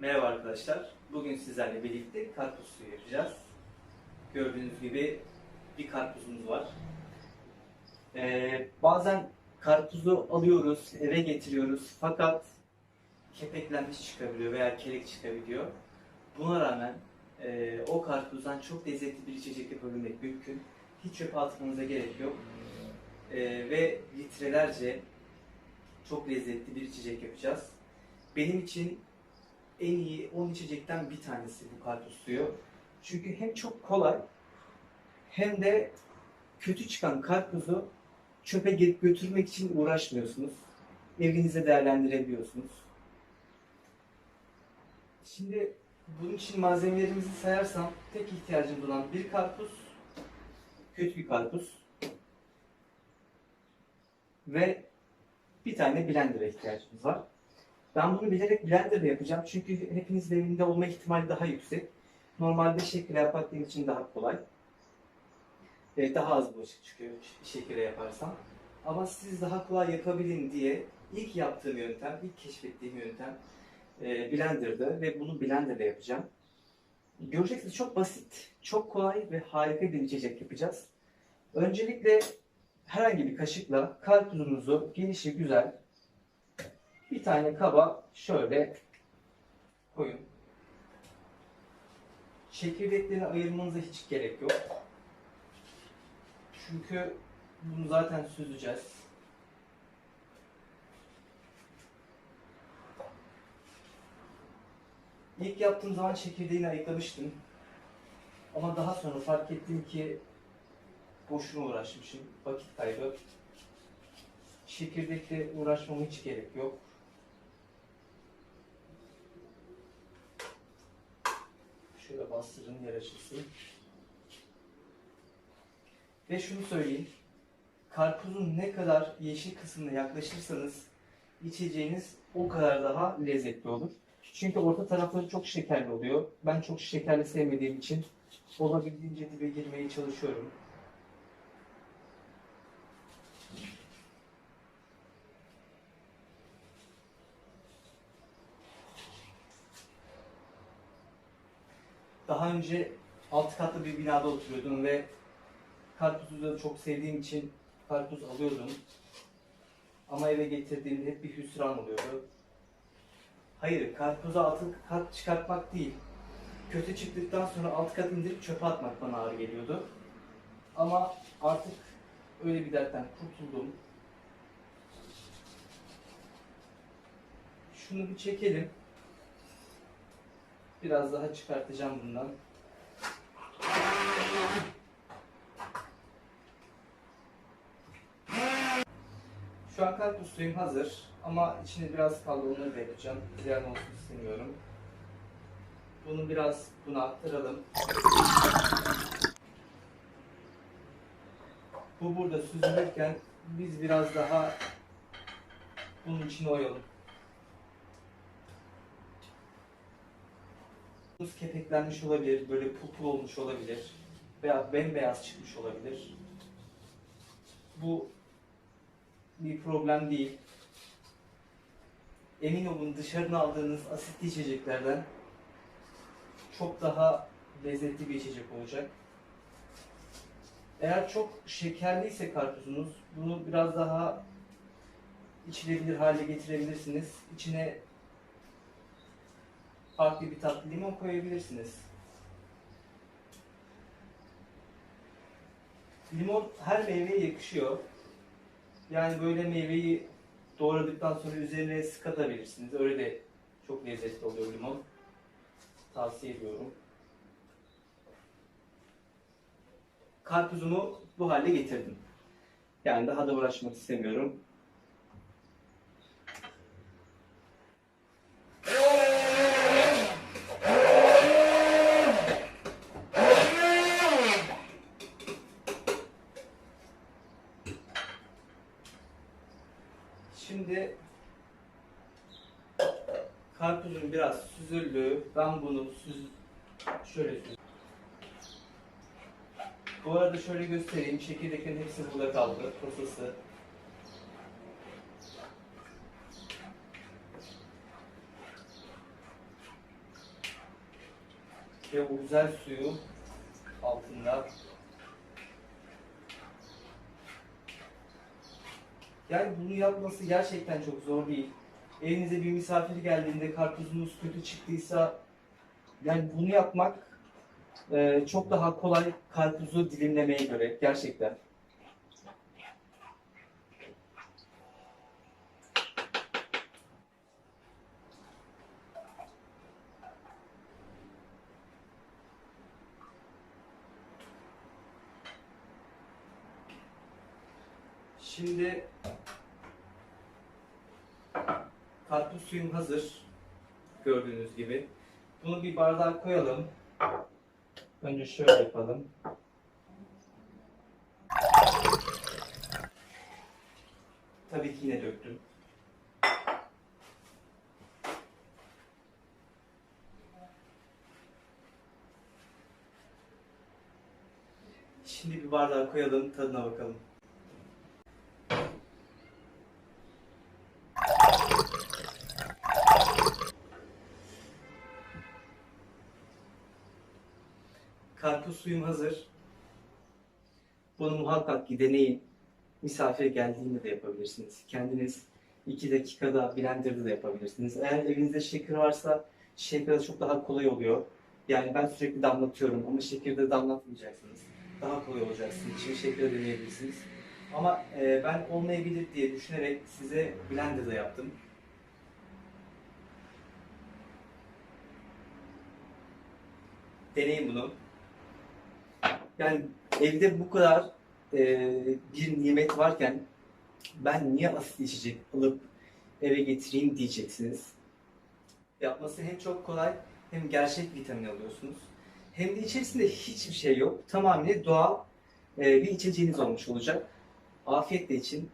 Merhaba arkadaşlar. Bugün sizlerle birlikte karpuz suyu yapacağız. Gördüğünüz gibi bir karpuzumuz var. Ee, bazen karpuzu alıyoruz, eve getiriyoruz fakat kepeklenmiş çıkabiliyor veya kelek çıkabiliyor. Buna rağmen e, o karpuzdan çok lezzetli bir içecek yapabilmek mümkün. Hiç çöpe atmanıza gerek yok. E, ve litrelerce çok lezzetli bir içecek yapacağız. Benim için en iyi 10 içecekten bir tanesi karpuz suyu. Çünkü hem çok kolay hem de kötü çıkan karpuzu çöpe gö- götürmek için uğraşmıyorsunuz. Evinizde değerlendirebiliyorsunuz. Şimdi bunun için malzemelerimizi sayarsam tek ihtiyacımız olan bir karpuz, kötü bir karpuz ve bir tane blender ihtiyacımız var. Ben bunu bilerek blenderla yapacağım çünkü hepinizin evinde olma ihtimali daha yüksek. Normalde şekilde yapmak için daha kolay. Ee, daha az bulaşık çıkıyor şekilde yaparsam. Ama siz daha kolay yapabilin diye ilk yaptığım yöntem, ilk keşfettiğim yöntem e, ve bunu blenderla yapacağım. Göreceksiniz çok basit, çok kolay ve harika bir içecek yapacağız. Öncelikle herhangi bir kaşıkla karpuzumuzu gelişi güzel bir tane kaba şöyle koyun. Çekirdeklerini ayırmanıza hiç gerek yok. Çünkü bunu zaten süzeceğiz. İlk yaptığım zaman çekirdeğini ayıklamıştım. Ama daha sonra fark ettim ki boşuna uğraşmışım. Vakit kaybı. Çekirdekle uğraşmama hiç gerek yok. Şöyle bastırın yer açılsın. Ve şunu söyleyeyim. Karpuzun ne kadar yeşil kısmına yaklaşırsanız içeceğiniz o kadar daha lezzetli olur. Çünkü orta tarafları çok şekerli oluyor. Ben çok şekerli sevmediğim için olabildiğince dibe girmeye çalışıyorum. Daha önce alt katlı bir binada oturuyordum ve karpuzu çok sevdiğim için karpuz alıyordum. Ama eve getirdiğimde hep bir hüsran oluyordu. Hayır, karpuzu altı kat çıkartmak değil. Kötü çıktıktan sonra alt kat indirip çöpe atmak bana ağır geliyordu. Ama artık öyle bir dertten kurtuldum. Şunu bir çekelim. Biraz daha çıkartacağım bundan. Şu an karpuz suyum hazır ama içinde biraz kaldı onları da. Ziyan olsun istemiyorum. Bunu biraz buna aktaralım. Bu burada süzülürken biz biraz daha bunun içine oyalım. Buz kepeklenmiş olabilir, böyle pul pul olmuş olabilir veya bembeyaz çıkmış olabilir. Bu bir problem değil. Emin olun dışarıdan aldığınız asitli içeceklerden çok daha lezzetli bir içecek olacak. Eğer çok şekerliyse karpuzunuz bunu biraz daha içilebilir hale getirebilirsiniz. İçine farklı bir tatlı limon koyabilirsiniz. Limon her meyveye yakışıyor. Yani böyle meyveyi doğradıktan sonra üzerine sıkatabilirsiniz. Öyle de çok lezzetli oluyor limon. Tavsiye ediyorum. Karpuzumu bu hale getirdim. Yani daha da uğraşmak istemiyorum. Şimdi karpuzun biraz süzüldü. Ben bunu süz şöyle süz. Bu arada şöyle göstereyim. Çekirdeklerin hepsi burada kaldı. Posası. ve o güzel suyu altında. Yani bunu yapması gerçekten çok zor değil. Evinize bir misafir geldiğinde karpuzunuz kötü çıktıysa yani bunu yapmak e, çok daha kolay karpuzu dilimlemeye göre gerçekten. Şimdi karpuz suyum hazır. Gördüğünüz gibi. Bunu bir bardağa koyalım. Önce şöyle yapalım. Tabii ki yine döktüm. Şimdi bir bardağa koyalım, tadına bakalım. Karpuz suyum hazır. Bunu muhakkak ki deneyin. Misafir geldiğinde de yapabilirsiniz. Kendiniz 2 dakikada blenderda da yapabilirsiniz. Eğer evinizde şeker varsa şekerde çok daha kolay oluyor. Yani ben sürekli damlatıyorum ama şekerde damlatmayacaksınız. Daha kolay olacak sizin için. Şekerde deneyebilirsiniz. Ama e, ben olmayabilir diye düşünerek size blenderda yaptım. Deneyin bunu. Yani evde bu kadar e, bir nimet varken ben niye asit içecek alıp eve getireyim diyeceksiniz. Yapması hem çok kolay hem gerçek vitamin alıyorsunuz. Hem de içerisinde hiçbir şey yok. Tamamen doğal e, bir içeceğiniz olmuş olacak. Afiyetle için